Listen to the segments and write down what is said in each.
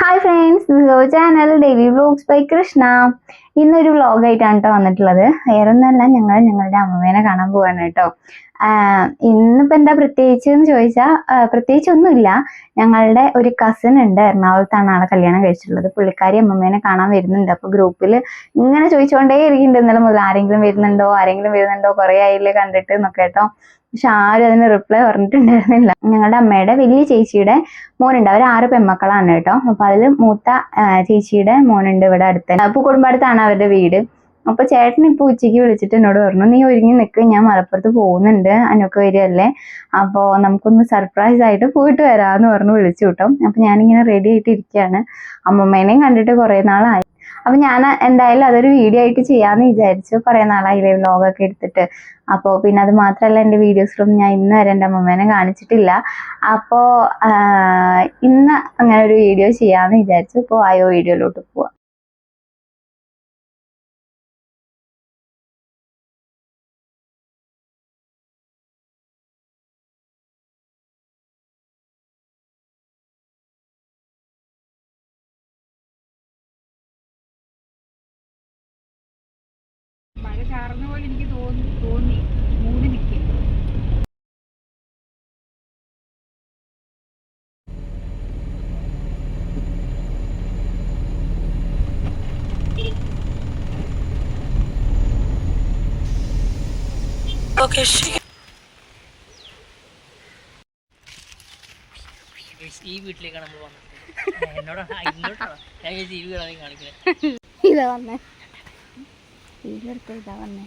Hi friends ദിസോ channel daily vlogs by Krishna ഇന്നൊരു വ്ലോഗായിട്ടാണ് കേട്ടോ വന്നിട്ടുള്ളത്. വേറെ ഒന്നല്ല ഞങ്ങൾ ഞങ്ങളുടെ അമ്മമ്മേനെ കാണാൻ പോവാണ് കേട്ടോ ഇന്നിപ്പോൾ ഇന്നിപ്പോ എന്താ പ്രത്യേകിച്ച് എന്ന് ചോദിച്ചാൽ പ്രത്യേകിച്ച് ഒന്നുമില്ല ഞങ്ങളുടെ ഒരു കസിൻ ഉണ്ട് എറണാകുളത്താണ് ആളെ കല്യാണം കഴിച്ചിട്ടുള്ളത്. പുള്ളിക്കാരി അമ്മമ്മേനെ കാണാൻ വരുന്നുണ്ട്. അപ്പോൾ ഗ്രൂപ്പിൽ ഇങ്ങനെ ചോദിച്ചുകൊണ്ടേ ഇരിക്കുന്നുണ്ട് ഇന്നലെ മുതൽ ആരെങ്കിലും വരുന്നുണ്ടോ ആരെങ്കിലും വരുന്നുണ്ടോ കുറേ ആയില്ലേ കണ്ടിട്ട് എന്നൊക്കെ കേട്ടോ പക്ഷെ ആരും അതിന് റിപ്ലൈ പറഞ്ഞിട്ടുണ്ടായിരുന്നില്ല. ഞങ്ങളുടെ അമ്മയുടെ വലിയ ചേച്ചിയുടെ മോനുണ്ട്. അവർ ആറ് പെൺമക്കളാണ് കേട്ടോ. അപ്പൊ അതിൽ മൂത്ത ചേച്ചിയുടെ മോനുണ്ട് ഇവിടെ അടുത്ത്. പൂക്കുടുംബടുത്താണ് അവരുടെ വീട്. അപ്പൊ ചേട്ടൻ ഇപ്പൊ ഉച്ചയ്ക്ക് വിളിച്ചിട്ട് എന്നോട് പറഞ്ഞു നീ ഒരുങ്ങി നിൽക്ക് ഞാൻ മലപ്പുറത്ത് പോകുന്നുണ്ട്. അനൊക്കെ വരികയല്ലേ? അപ്പോ നമുക്കൊന്ന് സർപ്രൈസ് ആയിട്ട് പോയിട്ട് വരാന്ന് പറഞ്ഞു വിളിച്ചു കിട്ടും. അപ്പൊ ഞാനിങ്ങനെ റെഡി ആയിട്ട് ഇരിക്കുകയാണ്. അമ്മമ്മേനെയും കണ്ടിട്ട് കുറെ നാളായി. അപ്പൊ ഞാൻ എന്തായാലും അതൊരു വീഡിയോ ആയിട്ട് ചെയ്യാന്ന് വിചാരിച്ചു. കുറെ വ്ലോഗ് വ്ലോഗൊക്കെ എടുത്തിട്ട്. അപ്പോ പിന്നെ അത് മാത്രമല്ല എന്റെ വീഡിയോസിലൊന്നും ഞാൻ ഇന്ന് വരെ എന്റെ അമ്മമ്മേനെ കാണിച്ചിട്ടില്ല. അപ്പോ ഇന്ന് അങ്ങനെ ഒരു വീഡിയോ ചെയ്യാന്ന് വിചാരിച്ചു. അപ്പോൾ ആയോ വീഡിയോയിലോട്ട് പോവാം. പോലെ എനിക്ക് തോന്നി തോന്നി. മൂടി നിൽക്കും ഈ വീട്ടിലേക്കാണ് നമ്മൾ വന്നത്. എന്നോടാണ് ഇങ്ങോട്ടാണ് ഞാൻ ഈ വീടാണ് കാണിക്കുന്നത് ഇതാ വന്നേ. വീടെടുത്ത് ഇതാ വന്നേ.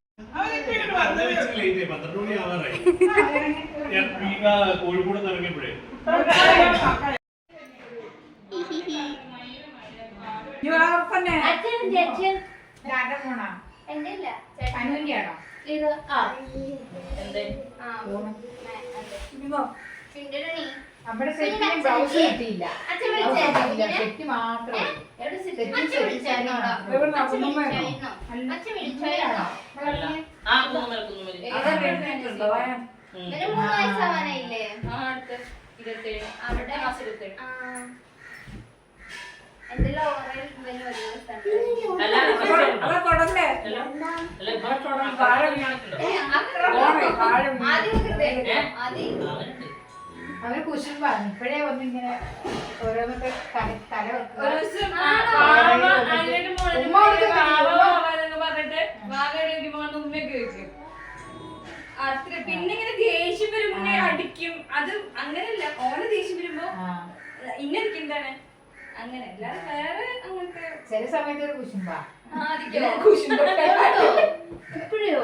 പന്ത്രണ്ട് മണി ആവാറായി ഞാൻ കോഴിക്കോട് ഇറങ്ങിയപ്പോഴേ. അവിടെ ബ്ലൗസ് കിട്ടിയില്ല ബ്ലൗസ് കിട്ടിയില്ല സെറ്റ് മാത്രമേ ആ കുന്നുമല കുന്നുമല അവർ ഇപ്പഴേ വന്നിങ്ങനെ ഓരോന്നൊക്കെ തല അത്ര പിന്നെ ഇങ്ങനെ ദേഷ്യം വരുമ്പോ അടിക്കും. അത് അങ്ങനെയല്ല. ഓനെ ദേഷ്യം വരുമ്പോ ഇന്നടിക്കണ്ടാണ് അങ്ങനെ. അല്ലാതെ വേറെ അങ്ങനത്തെ ചില സമയത്ത് ഒരു കുശുമ്പാ. ഇപ്പോഴോ?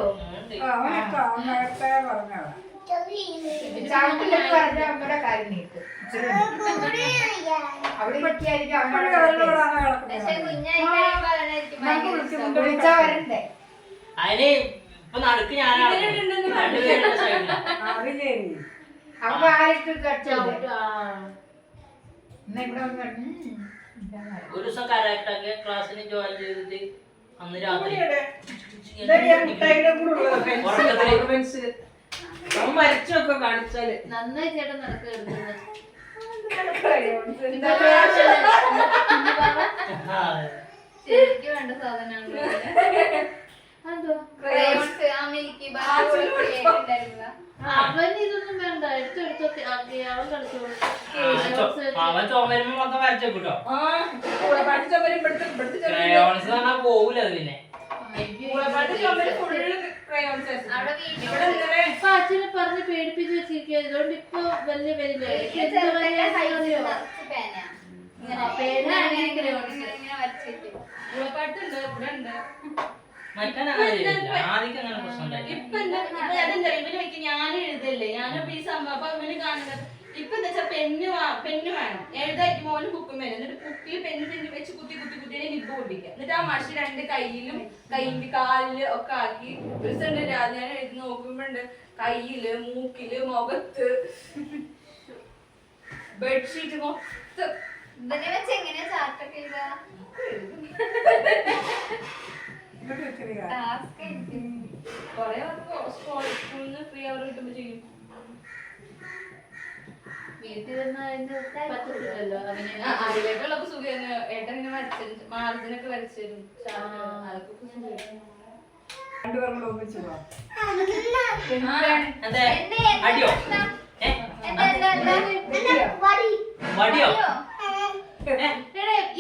അമ്മയുടെ കാര്യം നീക്കും അവിടെ പറ്റിയായിരിക്കും അമ്മയുടെ. വിളിച്ചാ വരണ്ടേ? അതിന് ഇപ്പൊ നടുക്ക് ഞാനാണ് അപ്പൊ. ഒരു ദിവസം കരാക്ടൊക്കെ ക്ലാസ്സിന് ജോയിൻ ചെയ്തിട്ട് അന്ന് രാത്രി മരിച്ചൊക്കെ കാണിച്ചാൽ. നന്നായി ചേട്ടൻ നടക്കുക എടുക്കുന്നത് ആ, ശരിക്കും വേണ്ട സാധനമാണ് അതോ crayons, ആ മിൽക്കി ബാർ ഉണ്ടായിരുന്നതാ അവൻ ഇതൊന്നും വേണ്ട എടുത്തു കളിച്ചോക്കെ അവൻ കളിച്ചോളൂ അവൻ ചുമരുമ്പോ മൊത്തം വരച്ചു കേട്ടോ ആ പൂളപ്പാട്ട് ചുമര് ഇവിടുത്തെ ഇവിടുത്തെ ചുമര് ക്രയോൺസ് പറഞ്ഞാൽ പോകൂല അത് പിന്നെ. ഇവിടെ ഇപ്പൊ അച്ഛനെ പറഞ്ഞ് പേടിപ്പിച്ച് വെച്ചിരിക്കുക അതുകൊണ്ട് ഇപ്പൊ വലിയ വരില്ല എനിക്ക് എന്ത് പറയാനറിയോ പേരാണെങ്കിൽ പൂളപ്പാട്ടുണ്ട് ഇവിടെ ഉണ്ട് മറ്റേ ആദ്യം അങ്ങനെ പ്രശ്നം ഇവന് ഞാൻ എഴുതല്ലേ? ഞാനിപ്പോ ഈ സംഭവം അപ്പൊ കാണുന്നത് ഇപ്പൊ എന്താ വെച്ചാൽ പെണ്ണ് പെണ്ണ് വേണം. എഴുതായിട്ട് മോന് കുക്കും വേണം എന്നിട്ട് കുപ്പിയിൽ പെണ്ണ് പെണ്ണ് വെച്ച് കുത്തി കുത്തി കുത്തി നിബ് പൊട്ടിക്കുക. എന്നിട്ട് ആ മഷി രണ്ട് കയ്യിലും കൈയിന്റെ കാലിൽ ഒക്കെ ആക്കി ഒരു ഞാൻ എഴുതി നോക്കുമ്പോണ്ട്. കയ്യിൽ മൂക്കിൽ മുഖത്ത് ബെഡ്ഷീറ്റ് മൊത്തം. ഇതിനെ വെച്ച് എങ്ങനെയാ ചാർട്ടൊക്കെ ചെയ്ത കൊറേ സ്കൂളിൽ നിന്ന് ഫ്രീ അവർ കിട്ടുമ്പോ ചെയ്യും. അതിലേക്കുള്ളപ്പോ സുഖം ഏട്ടൻ ഇങ്ങനെ വരച്ചു മാർജിനൊക്കെ വരച്ചു തരും അതൊക്കെ അടിയോ? വടിയോ?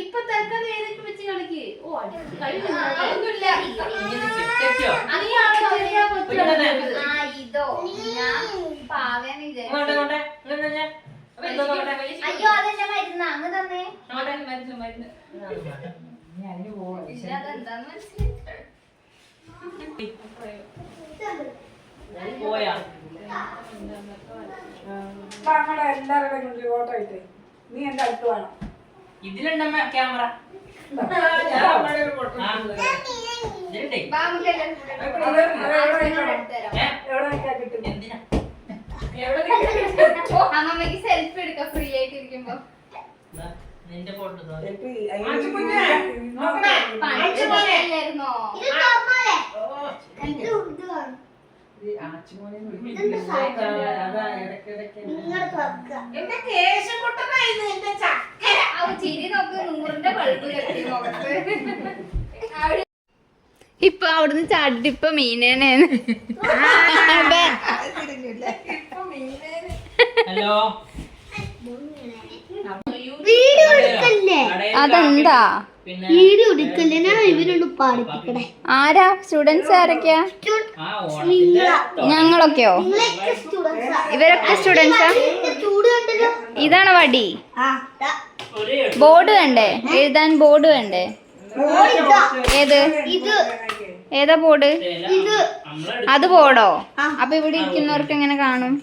ഇപ്പൊ തൽക്കാലം ഏതൊക്കെ വെച്ച് കളിക്ക്? ഓ ഇതോ ഞാൻ അയ്യോ അതെന്റെ മരുന്ന്. അങ്ങ് തന്നെ. മരുന്ന് മരുന്ന്. അതെന്താന്ന് മനസ്സിലായി. പോയാ. എല്ലാവരുടെയും കൊണ്ട് ഫോട്ടോ ഇട്ടേ. നീ എന്റെ അടുത്ത് വേണം. ഇതിലുണ്ടമ്മ ക്യാമറ. അമ്മമ്മക്ക് സെൽഫി എടുക്കാം ഫ്രീ ആയിട്ട് ഇരിക്കുമ്പോ ദാ, നിന്റെ ഫോട്ടോ എന്റെ ചക്കര ആ ചിരി നോക്ക് നൂറിന്റെ ബൾബ് കെട്ടി മുഖത്ത് ഇപ്പൊ അവിടുന്ന് ചാടിട്ട് ഇപ്പൊ മീനേനാണ് ഹലോ അതെന്താ ആരാ? സ്റ്റുഡൻസ് ആരൊക്കെയാ? ഞങ്ങളൊക്കെയോ? ഇവരൊക്കെ സ്റ്റുഡൻസാ ഇതാണ് വടി. ബോർഡ് വേണ്ടേ? എഴുതാൻ ബോർഡ് വേണ്ടേ? ഏത്? ഏതാ ബോർഡ്? അത് ബോർഡോ? അപ്പൊ ഇവിടെ ഇരിക്കുന്നവർക്ക് എങ്ങനെ കാണും?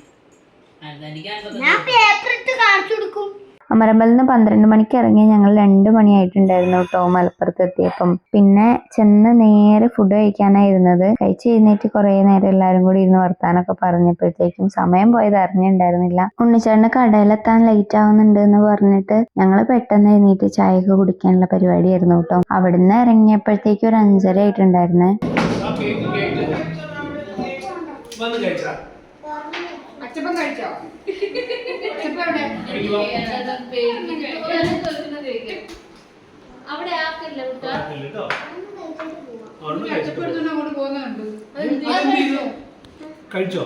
ഞാൻ പേപ്പർ എടുത്ത് കാണിച്ചു കൊടുക്കും. അമരമ്പലിൽ നിന്ന് പന്ത്രണ്ട് മണിക്ക് ഇറങ്ങിയ ഞങ്ങൾ രണ്ട് മണിയായിട്ടുണ്ടായിരുന്നു കേട്ടോ മലപ്പുറത്ത് എത്തിയപ്പം. പിന്നെ ചെന്ന് നേരെ ഫുഡ് കഴിക്കാനായിരുന്നത് കഴിച്ച് കഴിഞ്ഞിട്ട് കുറേ നേരം എല്ലാവരും കൂടി ഇരുന്ന് വർത്താനൊക്കെ പറഞ്ഞപ്പോഴത്തേക്കും സമയം പോയത് അറിഞ്ഞിട്ടുണ്ടായിരുന്നില്ല. ഉണ്ണിച്ചേട്ടന് കടയിലെത്താൻ ലേറ്റ് ആവുന്നുണ്ട് എന്ന് പറഞ്ഞിട്ട് ഞങ്ങൾ പെട്ടെന്ന് എഴുന്നേറ്റ് ചായയൊക്കെ കുടിക്കാനുള്ള പരിപാടിയായിരുന്നു കേട്ടോ. അവിടുന്ന് ഇറങ്ങിയപ്പോഴത്തേക്കും ഒരു അഞ്ചര ആയിട്ടുണ്ടായിരുന്നു. അച്ഛൻ കഴിച്ചാ അച്ചപ്പം കഴിച്ചോ അച്ചപ്പം എവിടെ അവിടെ ആക്കില്ല കുട്ടാ കേട്ടോ ഒരെണ്ണം അച്ചപ്പം കഴിച്ചിട്ട് എടുത്തോണ്ട് അങ്ങോട്ട് പോകുന്നുണ്ട് ചെയ്തു? കഴിച്ചോ?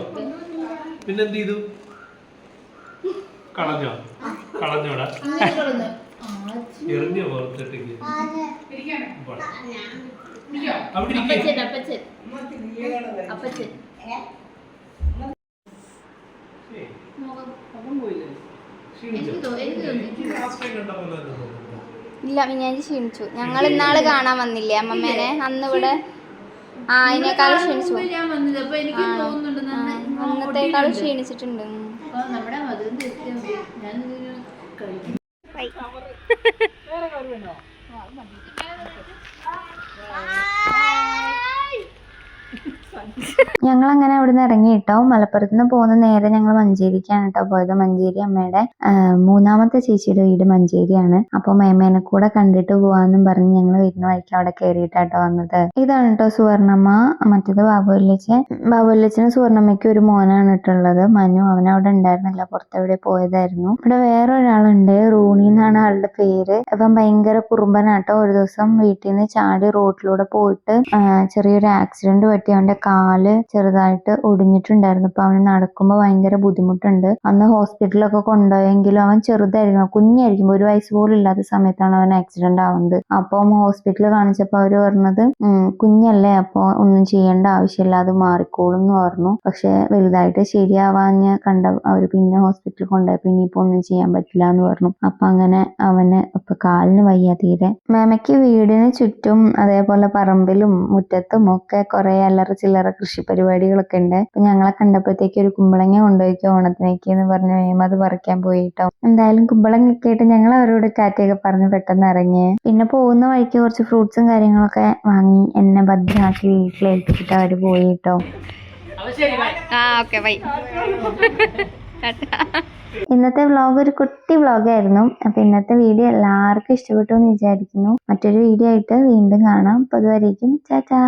പിന്നെന്ത് ചെയ്തു? കളഞ്ഞോ? കളഞ്ഞോടാ എറിഞ്ഞോ പുറത്തിട്ടേക്ക് അവിടെ ഇരിക്കേ. അപ്പച്ചൻ അപ്പച്ചൻ അപ്പച്ചൻ ക്ഷീണിച്ചോ എനിക്ക് തോന്നി ലാസ്റ്റ് ടൈം കണ്ടപ്പോൾ തന്നെ തോന്നുന്നു ഇല്ല ഞാൻ ക്ഷീണിച്ചു. ഞങ്ങൾ ഇന്നാൾ കാണാൻ വന്നില്ലേ? അമ്മമ്മേനെ? അന്ന് ഇവിടെ ആ അതിനേക്കാൾ ക്ഷീണിച്ചു. അന്നത്തേക്കാളും ക്ഷീണിച്ചിട്ടുണ്ട്. ഉം. ഞങ്ങൾ അങ്ങനെ അവിടുന്ന് ഇറങ്ങി കേട്ടോ മലപ്പുറത്ത് നിന്ന് പോകുന്ന നേരെ ഞങ്ങൾ മഞ്ചേരിക്കാണ് കേട്ടോ പോയത്. മഞ്ചേരി അമ്മയുടെ മൂന്നാമത്തെ ചേച്ചിയുടെ വീട് മഞ്ചേരിയാണ്. അപ്പോൾ മേമേനെ കൂടെ കണ്ടിട്ട് പോവാന്നും പറഞ്ഞ് ഞങ്ങൾ വരുന്ന വഴിക്ക് അവിടെ കയറിയിട്ടാട്ടോ വന്നത്. ഇതാണ് കേട്ടോ സുവർണമ്മ മറ്റേത് ബാബുവല്ലിച്ചൻ. ബാബുല്ലച്ചന് സുവർണമ്മയ്ക്ക് ഒരു മോനാണ് ഇട്ടുള്ളത് മനു അവൻ അവിടെ ഉണ്ടായിരുന്നില്ല പുറത്തെവിടെ പോയതായിരുന്നു. ഇവിടെ വേറെ ഒരാളുണ്ട് റൂണി എന്നാണ് ആളുടെ പേര്. അവൻ ഭയങ്കര കുറുമ്പനാട്ടോ ഒരു ദിവസം വീട്ടിൽ നിന്ന് ചാടി റോഡിലൂടെ പോയിട്ട് ചെറിയൊരു ആക്സിഡന്റ് പറ്റി അവന്റെ കാൽ ചെറുതായിട്ട് ഒടിഞ്ഞിട്ടുണ്ടായിരുന്നു. അപ്പൊ അവന് നടക്കുമ്പോൾ ഭയങ്കര ബുദ്ധിമുട്ടുണ്ട്. അന്ന് ഹോസ്പിറ്റലൊക്കെ കൊണ്ടുപോയെങ്കിലും അവൻ ചെറുതായിരുന്നു. കുഞ്ഞായിരിക്കും ഒരു വയസ്സ് പോലും ഇല്ലാത്ത സമയത്താണ് അവൻ ആക്സിഡന്റ് ആവുന്നത്. അപ്പം ഹോസ്പിറ്റലിൽ കാണിച്ചപ്പോൾ അവർ പറഞ്ഞത് കുഞ്ഞല്ലേ അപ്പോൾ ഒന്നും ചെയ്യേണ്ട ആവശ്യമില്ല അത് മാറിക്കോളും എന്ന് പറഞ്ഞു. പക്ഷെ വലുതായിട്ട് ശരിയാവാൻ കണ്ട അവർ പിന്നെ ഹോസ്പിറ്റലിൽ പിന്നെ ഇപ്പൊ ഒന്നും ചെയ്യാൻ പറ്റില്ല എന്ന് പറഞ്ഞു. അപ്പൊ അങ്ങനെ അവന് ഇപ്പൊ കാലിന് വയ്യ തീരെ. മേമയ്ക്ക് വീടിന് ചുറ്റും അതേപോലെ പറമ്പിലും മുറ്റത്തും ഒക്കെ കുറെ അല്ലറ ചില്ലറ കൃഷി പരിപാടികളൊക്കെ ഉണ്ട്. അപ്പൊ ഞങ്ങളെ കണ്ടപ്പോഴത്തേക്ക് ഒരു കുമ്പളങ്ങ കൊണ്ടുപോയിക്കോ ഓണത്തിനേക്ക് എന്ന് പറഞ്ഞു മേമ അത് പറിക്കാൻ പോയിട്ടോ. എന്തായാലും കുമ്പളങ്ങ ഒക്കെ ആയിട്ട് ഞങ്ങൾ അവരോട് കാറ്റൊക്കെ പറഞ്ഞ് പെട്ടെന്ന് ഇറങ്ങി. പിന്നെ പോകുന്ന വഴിക്ക് കുറച്ച് ഫ്രൂട്ട്സും കാര്യങ്ങളൊക്കെ വാങ്ങി എന്നെ ഭദ്രമാക്കി വീട്ടിലേൽപ്പിച്ചിട്ട് അവർ പോയിട്ടോ. ആ ഓക്കെ ബൈ ഇന്നത്തെ വ്ളോഗ് ഒരു കുട്ടി വ്ളോഗായിരുന്നു അപ്പൊ ഇന്നത്തെ വീഡിയോ എല്ലാവർക്കും ഇഷ്ടപ്പെട്ടു എന്ന് വിചാരിക്കുന്നു. മറ്റൊരു വീഡിയോ ആയിട്ട് വീണ്ടും കാണാം. അപ്പൊ അതുവരേക്കും ചാച്ചാ